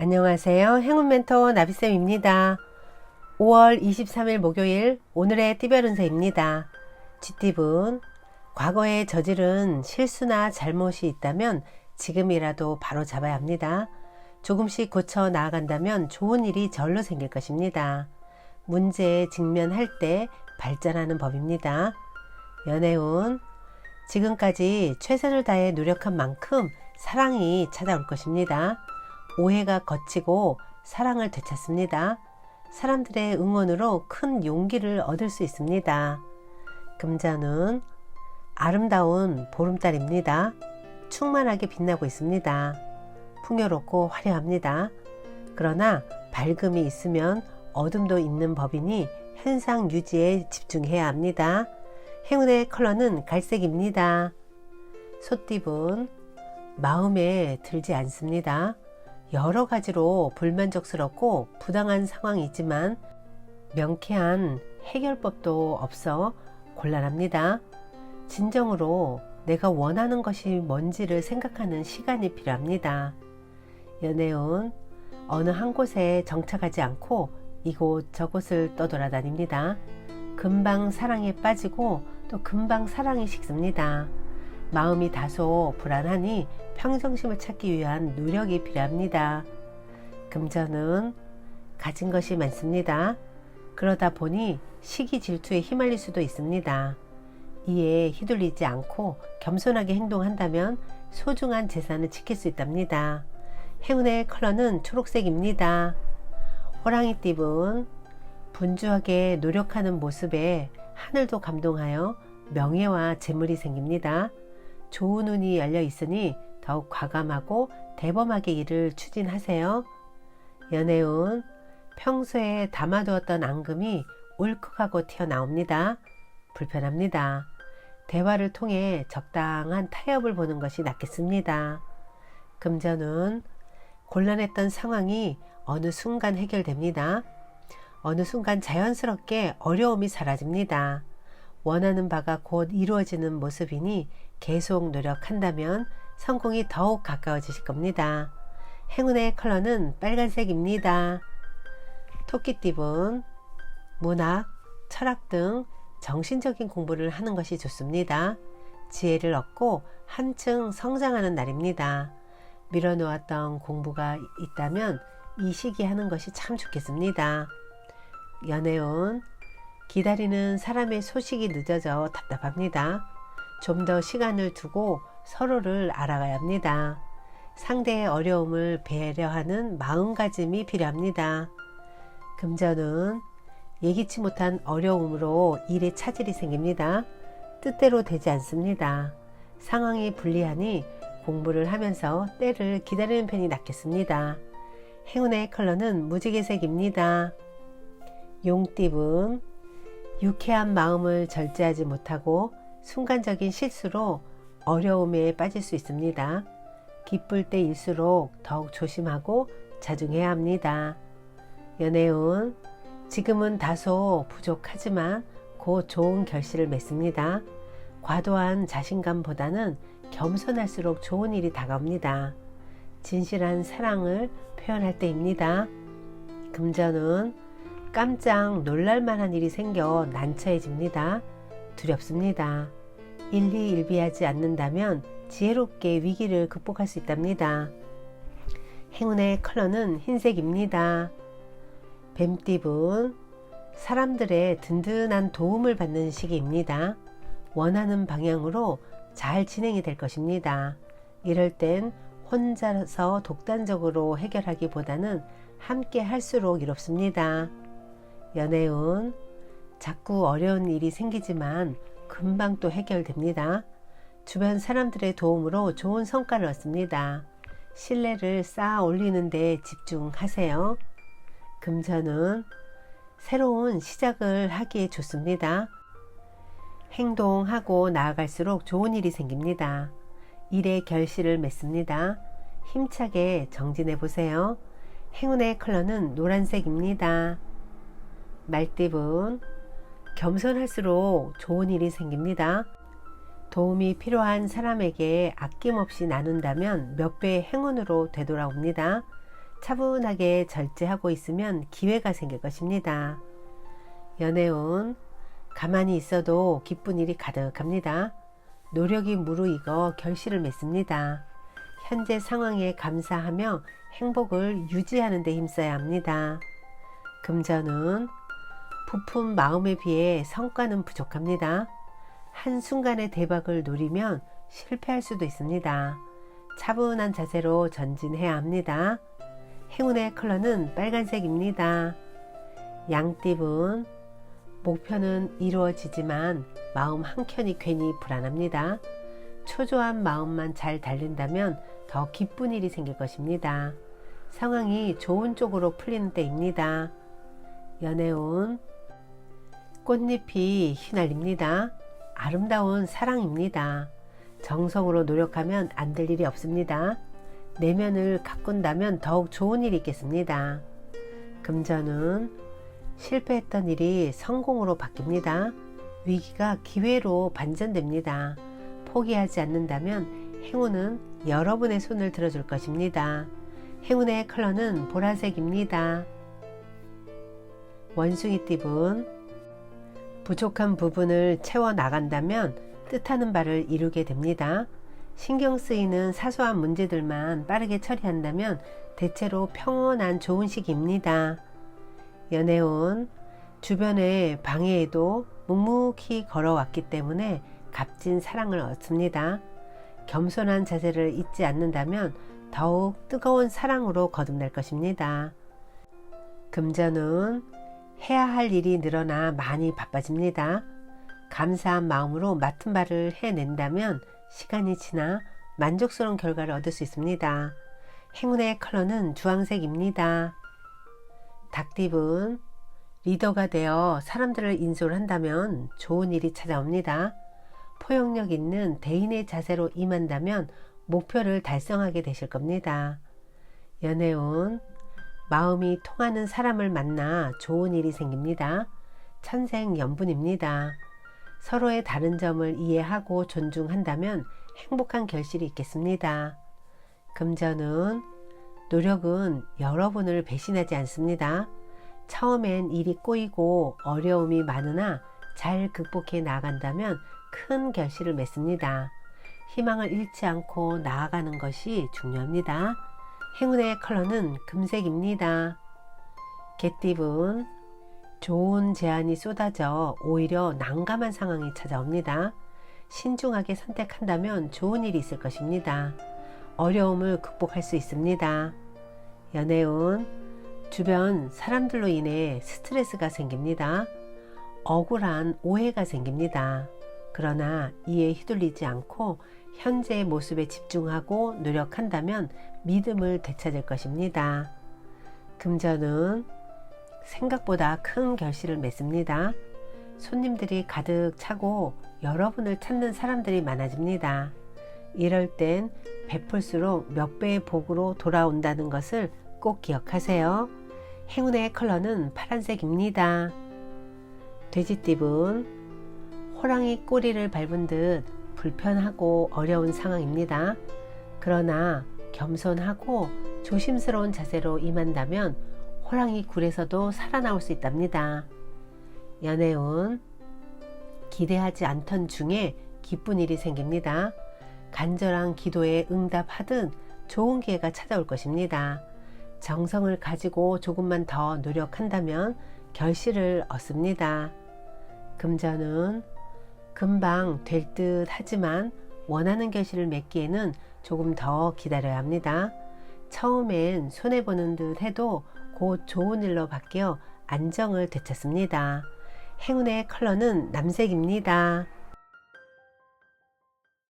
안녕하세요. 행운 멘토 나비쌤입니다. 5월 23일 목요일 오늘의 띠별 운세입니다. 쥐띠분 과거에 저지른 실수나 잘못이 있다면 지금이라도 바로 잡아야 합니다. 조금씩 고쳐 나아간다면 좋은 일이 절로 생길 것입니다. 문제에 직면할 때 발전하는 법입니다. 연애운 지금까지 최선을 다해 노력한 만큼 사랑이 찾아올 것입니다. 오해가 거치고 사랑을 되찾습니다. 사람들의 응원으로 큰 용기를 얻을 수 있습니다. 금자는 아름다운 보름달입니다. 충만하게 빛나고 있습니다. 풍요롭고 화려합니다. 그러나 밝음이 있으면 어둠도 있는 법이니 현상 유지에 집중해야 합니다. 행운의 컬러는 갈색입니다. 소띠분 마음에 들지 않습니다. 여러 가지로 불만족스럽고 부당한 상황이지만 명쾌한 해결법도 없어 곤란합니다. 진정으로 내가 원하는 것이 뭔지를 생각하는 시간이 필요합니다. 연애운 어느 한 곳에 정착하지 않고 이곳 저곳을 떠돌아다닙니다. 금방 사랑에 빠지고 또 금방 사랑이 식습니다. 마음이 다소 불안하니 평정심을 찾기 위한 노력이 필요합니다. 금전은 가진 것이 많습니다. 그러다 보니 시기 질투에 휘말릴 수도 있습니다. 이에 휘둘리지 않고 겸손하게 행동한다면 소중한 재산을 지킬 수 있답니다. 행운의 컬러는 초록색입니다. 호랑이띠분 분주하게 노력하는 모습에 하늘도 감동하여 명예와 재물이 생깁니다. 좋은 운이 열려 있으니 더욱 과감하고 대범하게 일을 추진하세요. 연애운 평소에 담아두었던 앙금이 울컥하고 튀어나옵니다. 불편합니다. 대화를 통해 적당한 타협을 보는 것이 낫겠습니다. 금전은 곤란했던 상황이 어느 순간 해결됩니다. 어느 순간 자연스럽게 어려움이 사라집니다. 원하는 바가 곧 이루어지는 모습이니 계속 노력한다면 성공이 더욱 가까워지실 겁니다. 행운의 컬러는 빨간색입니다. 토끼띠분 문학, 철학 등 정신적인 공부를 하는 것이 좋습니다. 지혜를 얻고 한층 성장하는 날입니다. 밀어놓았던 공부가 있다면 이 시기에 하는 것이 참 좋겠습니다. 연애운 기다리는 사람의 소식이 늦어져 답답합니다. 좀 더 시간을 두고 서로를 알아가야 합니다. 상대의 어려움을 배려하는 마음가짐이 필요합니다. 금전은 예기치 못한 어려움으로 일에 차질이 생깁니다. 뜻대로 되지 않습니다. 상황이 불리하니 공부를 하면서 때를 기다리는 편이 낫겠습니다. 행운의 컬러는 무지개색입니다. 용띠분 유쾌한 마음을 절제하지 못하고 순간적인 실수로 어려움에 빠질 수 있습니다. 기쁠 때일수록 더욱 조심하고 자중해야 합니다. 연애운 지금은 다소 부족하지만 곧 좋은 결실을 맺습니다. 과도한 자신감보다는 겸손할수록 좋은 일이 다가옵니다. 진실한 사랑을 표현할 때입니다. 금전은 깜짝 놀랄 만한 일이 생겨 난처해집니다. 두렵습니다. 일희일비하지 않는다면 지혜롭게 위기를 극복할 수 있답니다. 행운의 컬러는 흰색입니다. 뱀띠분 사람들의 든든한 도움을 받는 시기입니다. 원하는 방향으로 잘 진행이 될 것입니다. 이럴 땐 혼자서 독단적으로 해결하기보다는 함께 할수록 이롭습니다. 연애운 자꾸 어려운 일이 생기지만 금방 또 해결됩니다. 주변 사람들의 도움으로 좋은 성과를 얻습니다. 신뢰를 쌓아 올리는 데 집중하세요. 금전은 새로운 시작을 하기에 좋습니다. 행동하고 나아갈수록 좋은 일이 생깁니다. 일의 결실을 맺습니다. 힘차게 정진해 보세요. 행운의 컬러는 노란색입니다. 말띠분 겸손할수록 좋은 일이 생깁니다. 도움이 필요한 사람에게 아낌없이 나눈다면 몇 배의 행운으로 되돌아옵니다. 차분하게 절제하고 있으면 기회가 생길 것입니다. 연애운 가만히 있어도 기쁜 일이 가득합니다. 노력이 무르익어 결실을 맺습니다. 현재 상황에 감사하며 행복을 유지하는 데 힘써야 합니다. 금전은 부푼 마음에 비해 성과는 부족합니다. 한순간의 대박을 노리면 실패할 수도 있습니다. 차분한 자세로 전진해야 합니다. 행운의 컬러는 빨간색입니다. 양띠분 목표는 이루어지지만 마음 한켠이 괜히 불안합니다. 초조한 마음만 잘 달린다면 더 기쁜 일이 생길 것입니다. 상황이 좋은 쪽으로 풀리는 때입니다. 연애운 꽃잎이 휘날립니다. 아름다운 사랑입니다. 정성으로 노력하면 안 될 일이 없습니다. 내면을 가꾼다면 더욱 좋은 일이 있겠습니다. 금전은 실패했던 일이 성공으로 바뀝니다. 위기가 기회로 반전됩니다. 포기하지 않는다면 행운은 여러분의 손을 들어줄 것입니다. 행운의 컬러는 보라색입니다. 원숭이 띠분 부족한 부분을 채워 나간다면 뜻하는 바를 이루게 됩니다. 신경 쓰이는 사소한 문제들만 빠르게 처리한다면 대체로 평온한 좋은 시기입니다. 연애운 주변의 방해에도 묵묵히 걸어왔기 때문에 값진 사랑을 얻습니다. 겸손한 자세를 잊지 않는다면 더욱 뜨거운 사랑으로 거듭날 것입니다. 금전은 해야 할 일이 늘어나 많이 바빠집니다. 감사한 마음으로 맡은 바를 해낸다면 시간이 지나 만족스러운 결과를 얻을 수 있습니다. 행운의 컬러는 주황색입니다. 닭띠분 리더가 되어 사람들을 인솔 한다면 좋은 일이 찾아옵니다. 포용력 있는 대인의 자세로 임한다면 목표를 달성하게 되실 겁니다. 연애운 마음이 통하는 사람을 만나 좋은 일이 생깁니다. 천생연분입니다. 서로의 다른 점을 이해하고 존중한다면 행복한 결실이 있겠습니다. 금전은 노력은 여러분을 배신하지 않습니다. 처음엔 일이 꼬이고 어려움이 많으나 잘 극복해 나아간다면 큰 결실을 맺습니다. 희망을 잃지 않고 나아가는 것이 중요합니다. 행운의 컬러는 금색입니다. 개띠분 좋은 제안이 쏟아져 오히려 난감한 상황이 찾아옵니다. 신중하게 선택한다면 좋은 일이 있을 것입니다. 어려움을 극복할 수 있습니다. 연애운 주변 사람들로 인해 스트레스가 생깁니다. 억울한 오해가 생깁니다. 그러나 이에 휘둘리지 않고 현재의 모습에 집중하고 노력한다면 믿음을 되찾을 것입니다. 금전은 생각보다 큰 결실을 맺습니다. 손님들이 가득 차고 여러분을 찾는 사람들이 많아집니다. 이럴 땐 베풀수록 몇 배의 복으로 돌아온다는 것을 꼭 기억하세요. 행운의 컬러는 파란색입니다. 돼지띠분 호랑이 꼬리를 밟은 듯 불편하고 어려운 상황입니다. 그러나 겸손하고 조심스러운 자세로 임한다면 호랑이 굴에서도 살아나올 수 있답니다. 연애운 기대하지 않던 중에 기쁜 일이 생깁니다. 간절한 기도에 응답하든 좋은 기회가 찾아올 것입니다. 정성을 가지고 조금만 더 노력한다면 결실을 얻습니다. 금전은 금방 될 듯 하지만 원하는 결실을 맺기에는 조금 더 기다려야 합니다. 처음엔 손해보는 듯 해도 곧 좋은 일로 바뀌어 안정을 되찾습니다. 행운의 컬러는 남색입니다.